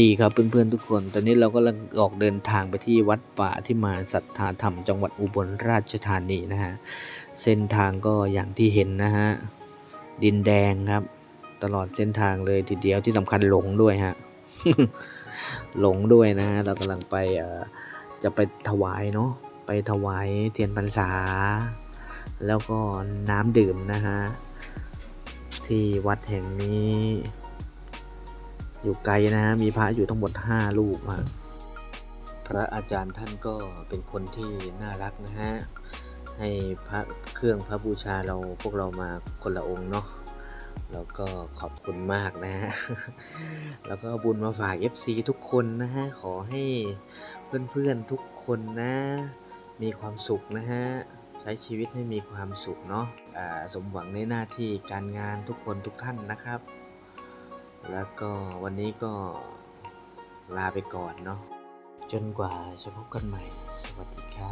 ดีครับเพื่อนๆทุกคน ตอนนี้เราก็กำลังออกเดินทางไปที่วัดป่าที่มานศรัทธาธรรมจังหวัดอุบลราชธานีนะฮะ เส้นทางก็อย่างที่เห็นนะฮะ ดินแดงครับ ตลอดเส้นทางเลยทีเดียวที่สำคัญหลงด้วยฮะ หลงด้วยนะฮะ เรากำลังไปจะไปถวายเนาะ ไปถวายเทียนพรรษา แล้วก็น้ำดื่มนะฮะ ที่วัดแห่งนี้ อยู่ไกลนะฮะมีพระอยู่ทั้งหมด5ลูกฮะพระอาจารย์ท่านก็เป็นคนที่น่ารักนะฮะให้พระเครื่องพระบูชาเราพวกเรามาคนละองค์เนาะแล้วก็ขอบคุณมากนะฮะ แล้วก็บุญมาฝาก FC ทุกคนนะฮะ ขอให้เพื่อนๆทุกคนนะ มีความสุขนะฮะ ใช้ชีวิตให้มีความสุขเนาะอ่าสมหวังในหน้าที่การงานทุกคนทุกท่านนะครับ แล้วก็วันนี้ก็ลาไปก่อนเนาะจนกว่าจะพบกันใหม่ สวัสดีครับ